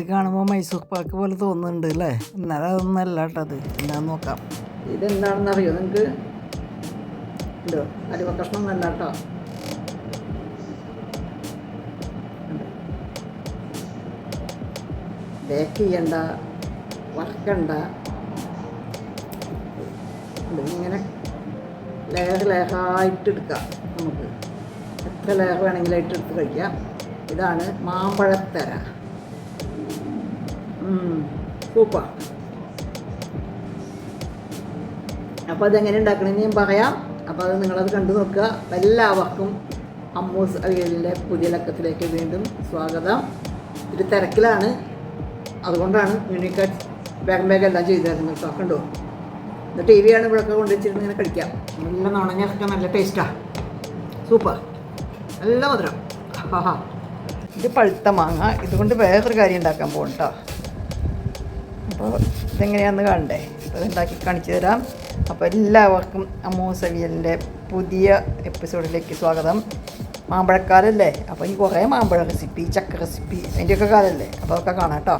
ഇത് കാണുമ്പോൾ മൈസൂർ പാക്ക് പോലെ തോന്നുന്നുണ്ട് അല്ലേ എന്നാലും അതൊന്നല്ല കേട്ടോ അത് എന്താന്ന് നോക്കാം. ഇതെന്താണെന്ന് അറിയോ? നിങ്ങൾക്ക് ഉണ്ടോ അരിവ കഷ്ണം നല്ല കേട്ടോ. ബേക്ക് ചെയ്യണ്ട വറക്കണ്ട ഇങ്ങനെ ലേഹ ലേഹായിട്ട് എടുക്കാം നമുക്ക്. എത്ര ലേഹ വേണമെങ്കിലും ഇട്ടെടുത്ത് കഴിക്കാം. ഇതാണ് മാമ്പഴത്തര. സൂപ്പർ അപ്പോൾ അതെങ്ങനെ ഉണ്ടാക്കണമെന്ന് ഞാൻ പറയാം. അപ്പോൾ അത് നിങ്ങളത് കണ്ടു നോക്കുക. എല്ലാവർക്കും അമ്മൂസ് അവിയലിന്റെ പുതിയ ലക്കത്തിലേക്ക് വീണ്ടും സ്വാഗതം. ഇത് തിരക്കിലാണ്. അതുകൊണ്ടാണ് യൂണിക്കാറ്റ് വേഗം വേഗം എല്ലാം ചെയ്തു തരുന്നത് കണ്ടോ? ഇത് ടി വിയാണ് ഇവിടെയൊക്കെ കൊണ്ടുവച്ചിരുന്ന് ഇങ്ങനെ കഴിക്കാം നല്ല നുണഞ്ഞൊക്കെ നല്ല ടേസ്റ്റാ സൂപ്പർ നല്ല മധുരം. ഹാ ഇത് പഴുത്ത മാങ്ങ. ഇതുകൊണ്ട് വേറൊരു കാര്യം ഉണ്ടാക്കാൻ പോകും കേട്ടോ. അപ്പോൾ ഇതെങ്ങനെയാണെന്ന് കണ്ടേ അപ്പോൾ ഉണ്ടാക്കി കാണിച്ചു തരാം. അപ്പോൾ എല്ലാവർക്കും അമ്മൂ സവിയലിന്റെ പുതിയ എപ്പിസോഡിലേക്ക് സ്വാഗതം. മാമ്പഴക്കാലല്ലേ? അപ്പോൾ ഇനി കുറേ മാമ്പഴ റെസിപ്പി ചക്ക റെസിപ്പി അതിന്റെയൊക്കെ കാലല്ലേ? അപ്പോൾ അതൊക്കെ കാണാം കേട്ടോ.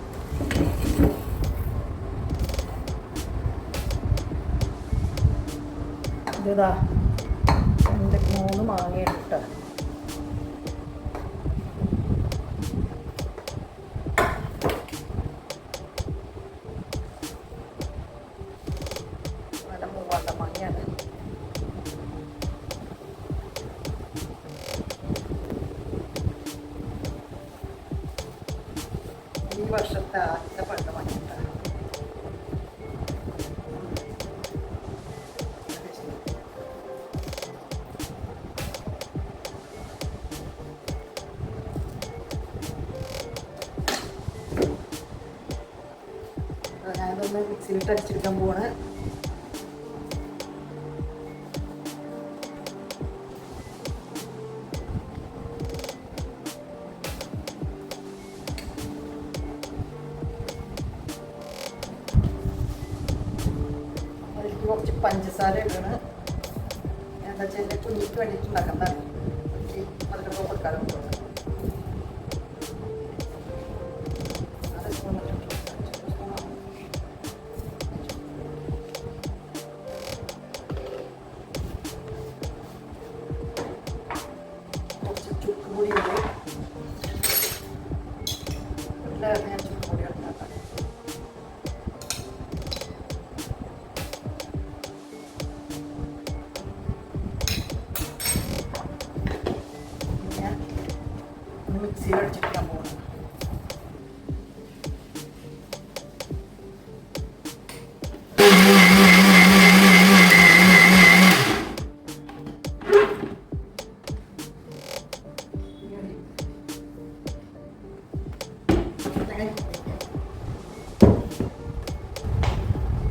ഇതാ രണ്ട് മൂന്ന് മാങ്ങയുണ്ട് കേട്ടോ അടിച്ചെടുക്കാൻ പോവാണ്. അതിലേക്ക് കുറച്ച് പഞ്ചസാര ഇടണം. എന്താ വെച്ചാൽ കുഞ്ഞിക്ക് വേണ്ടിയിട്ട് ഉണ്ടാക്കുന്നതാണ് മിക്സിയിൽ അടിച്ചിട്ടാൻ പോകുന്നു.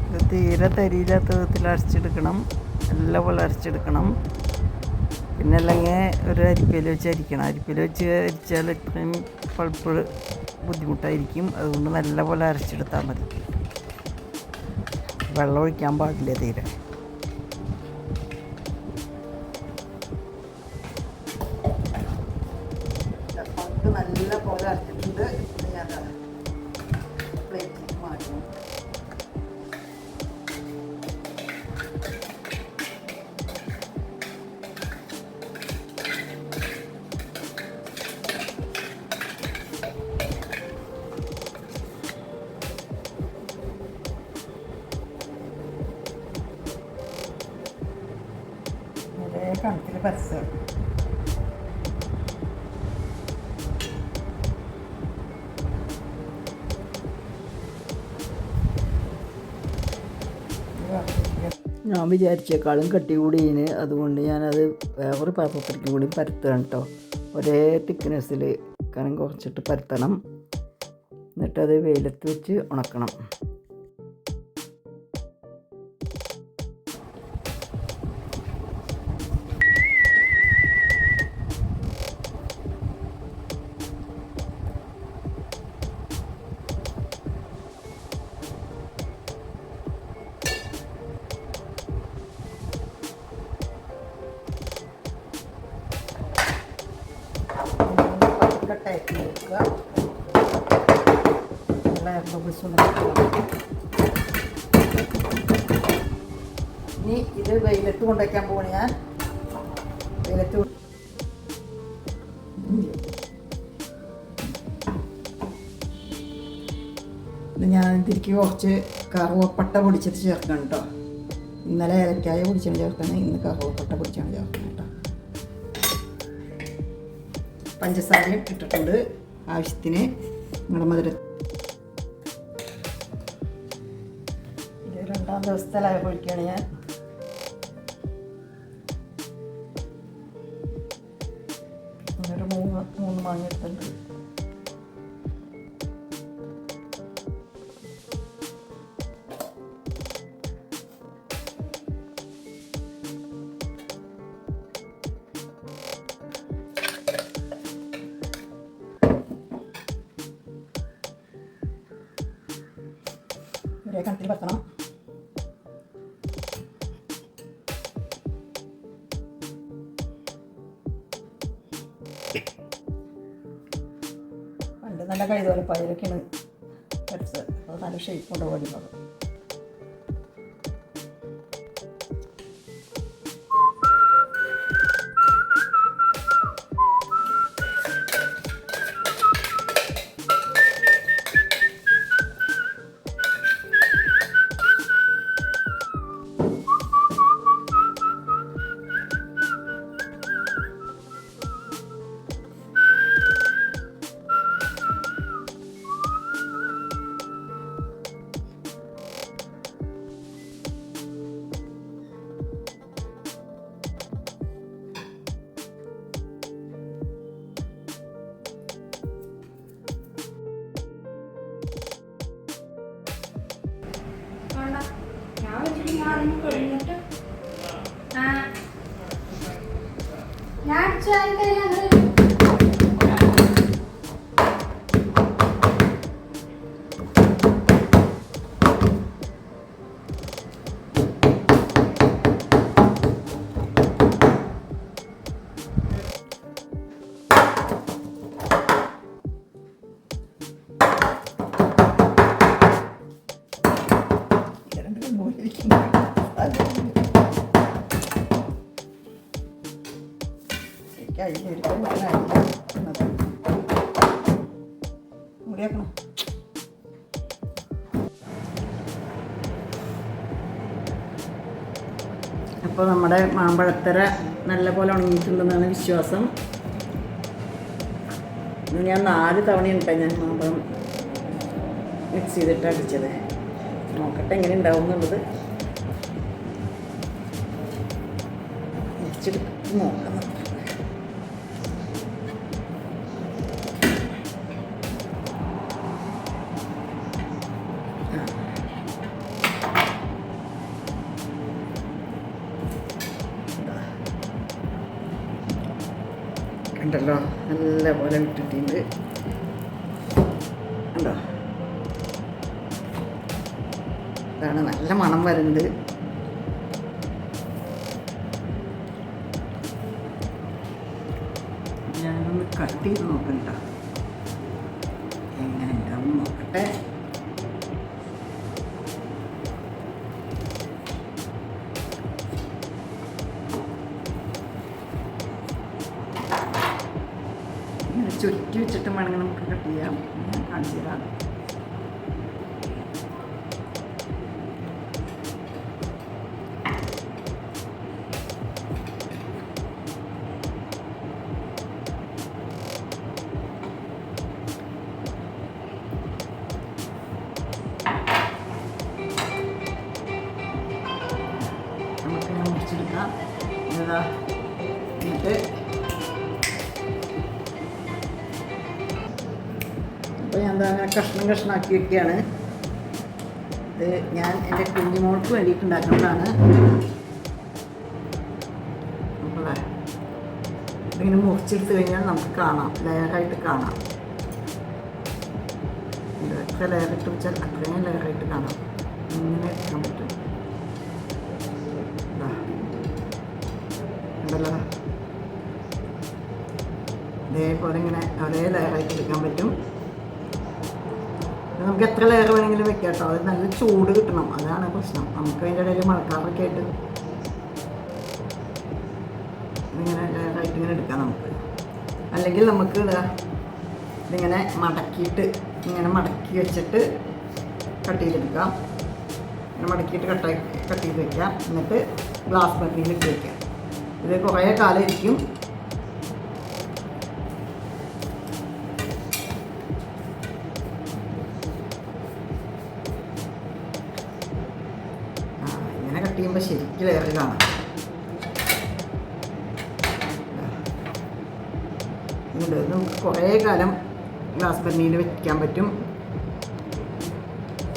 ഇത് തീരെ തരിയില്ലാത്ത വിധത്തിൽ അരച്ചെടുക്കണം. എല്ലാം പോലെ അരച്ചെടുക്കണം. പിന്നെ അല്ലെങ്കിൽ ഒരു അരിപ്പയിൽ വെച്ച് അരിക്കണം. അരിപ്പയിൽ വെച്ച് അരിച്ചാൽ ഇത്രയും പൾപ്പ് ബുദ്ധിമുട്ടായിരിക്കും. അതുകൊണ്ട് നല്ലപോലെ അരച്ചെടുത്താൽ മതി. വെള്ളം ഒഴിക്കാൻ പാടില്ല തീരെ. നല്ല അരച്ചിട്ടുണ്ട്. ഞാൻ കണക്കിൽ പരസ്യം ഞാൻ വിചാരിച്ചേക്കാളും കട്ടി കൂടിയിന് അതുകൊണ്ട് ഞാനത് വേറൊരു പാത്രത്തിലേക്ക് കൂടി പരത്തുകയാണ് കേട്ടോ ഒരേ തിക്നെസ്സിൽ കനം കുറച്ചിട്ട് പരത്തണം. എന്നിട്ടത് വെയിലത്ത് വെച്ച് ഉണക്കണം. ഇനി ഇത് വെയിലത്ത് കൊണ്ടുവയ്ക്കാൻ പോവാണ് ഞാൻ. വെയിലത്ത് ഞാൻ തിരിക്ക് കുറച്ച് കറുവപ്പട്ട പൊടിച്ചിട്ട് ചേർക്കണം കേട്ടോ. ഇന്നലെ ഏലക്കായ പൊടിച്ചാണ് ചേർക്കുന്നത്. ഇന്ന് കറുവപ്പട്ട പൊടിച്ചാണ് ചേർക്കുന്നത് കേട്ടോ. പഞ്ചസാരയും ഇട്ടിട്ടുണ്ട്. ആവശ്യത്തിന് നമ്മുടെ മധുര രണ്ടാം ദിവസത്തെ ലൈവ് ഒഴിക്കുകയാണ് ഞാൻ. ഒരു മൂന്ന് മൂന്ന് മാങ്ങ എടുത്തിട്ടുണ്ട്. ഇവിടെ കണക്കിൽ വെക്കണം നല്ല കൈതോലെ പയറൊക്കെയാണ് വരച്ചത് അപ്പോൾ നല്ല ഷേപ്പ് കൊണ്ട് ഓടുന്നത് ഞാൻ അതിന് മുടിയാക്കണം അപ്പോൾ നമ്മുടെ മാമ്പഴത്തര നല്ലപോലെ ഉണങ്ങിയിട്ടുണ്ടെന്നാണ് വിശ്വാസം. ഞാൻ നാല് തവണയുണ്ട് ഞാൻ മാമ്പഴം മിക്സ് ചെയ്തിട്ട് അടിച്ചത്. നോക്കട്ടെ എങ്ങനെ ഉണ്ടാവും എന്നുള്ളത്. നോക്കാം. കണ്ടല്ലോ നല്ല പോലെ ഇട്ടിട്ടുണ്ട്. കണ്ടോ? ഇതാണ് നല്ല മണം വരുന്നത്. ഞാനൊന്ന് കട്ട് ചെയ്ത് നോക്കണ്ട എങ്ങനെ ഉണ്ടാവും നോക്കട്ടെ. ചുറ്റി വെച്ചിട്ട് വേണമെങ്കിൽ നമുക്ക് കട്ട് ചെയ്യാം. കാണിച്ചു തരാം. കഷ്ണം കഷ്ണമാക്കി വെക്കുകയാണ് ഇത് ഞാൻ എന്റെ കുഞ്ഞുമോൾക്ക് വേണ്ടിയിട്ട് ഉണ്ടാക്കുന്നതാണ്. ഇങ്ങനെ മുറിച്ചെടുത്ത് കഴിഞ്ഞാൽ നമുക്ക് കാണാം. ലെയറായിട്ട് കാണാം. എത്ര ലെയറിട്ട് വെച്ചാൽ അത്രയും ലെയറായിട്ട് കാണാം. ഇങ്ങനെ എടുക്കാൻ പറ്റും. ഉണ്ടല്ലോ ഇതേപോലെ ഇങ്ങനെ ഒരേ ലെയറായിട്ട് എടുക്കാൻ പറ്റും. നമുക്ക് എത്ര ലെയർ വേണമെങ്കിലും വെക്കാം കേട്ടോ അത് നല്ല ചൂട് കിട്ടണം. അതാണ് പ്രശ്നം. നമുക്ക് അതിന്റെ ഇടയിൽ മഴക്കാറൊക്കെ ആയിട്ട് ഇങ്ങനെ ലെയറായിട്ട് ഇങ്ങനെ എടുക്കാം നമുക്ക്. അല്ലെങ്കിൽ നമുക്ക് ഇടുക ഇതിങ്ങനെ മടക്കിയിട്ട് ഇങ്ങനെ മടക്കി വെച്ചിട്ട് കട്ട് ചെയ്തെടുക്കാം ഇങ്ങനെ മടക്കിയിട്ട് കട്ടാക്കി കട്ട് ചെയ്ത് വെക്കാം. എന്നിട്ട് ഗ്ലാസ് ബട്ടിയിൽ ഇട്ട് വെക്കാം. ഇത് കുറേ കാലം ഇരിക്കും. നമുക്ക് കുറേ കാലം ഗ്ലാസ് ബർണിയിൽ വെക്കാൻ പറ്റും.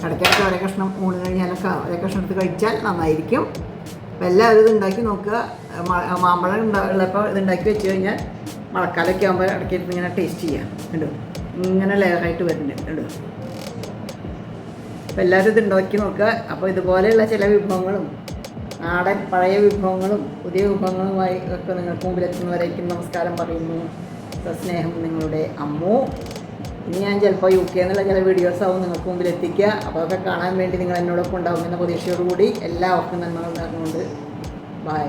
ഇടയ്ക്കിടയ്ക്ക് ഒരേ കഷ്ണം ഊണ് കഴിഞ്ഞാലൊക്കെ ഒരേ കഷ്ണം എടുത്ത് കഴിച്ചാൽ നന്നായിരിക്കും. അപ്പോൾ എല്ലാവരും ഇത് ഉണ്ടാക്കി നോക്കുക. മാമ്പഴം ഉണ്ടാകുള്ളപ്പോൾ ഇത് ഉണ്ടാക്കി വെച്ച് കഴിഞ്ഞാൽ മഴക്കാലമൊക്കെ ആകുമ്പോൾ ഇടയ്ക്ക് ഇങ്ങനെ ടേസ്റ്റ് ചെയ്യാം. കണ്ടു? ഇങ്ങനെ ലെയറായിട്ട് വരുന്നുണ്ട്. കണ്ടു? അപ്പോൾ എല്ലാവരും ഇത് ഉണ്ടാക്കി നോക്കുക. അപ്പോൾ ഇതുപോലെയുള്ള ചില വിഭവങ്ങളും നാടൻ പഴയ വിഭവങ്ങളും പുതിയ വിഭവങ്ങളുമായി ഒക്കെ നിങ്ങൾക്ക് മുമ്പിലെത്തുന്നവരേക്കും നമസ്കാരം പറയുന്നു. സസ്നേഹം നിങ്ങളുടെ അമ്മു. ഇനി ഞാൻ ചിലപ്പോൾ യു കെ എന്നുള്ള ചില വീഡിയോസ് ആവും നിങ്ങൾക്ക് മുമ്പിൽ എത്തിക്കുക. അപ്പോൾ അതൊക്കെ കാണാൻ വേണ്ടി നിങ്ങൾ എന്നോടൊപ്പം ഉണ്ടാവുമെന്ന പ്രതീക്ഷയോടുകൂടി എല്ലാവർക്കും നന്മകൾ നേർന്നുകൊണ്ട്. ബൈ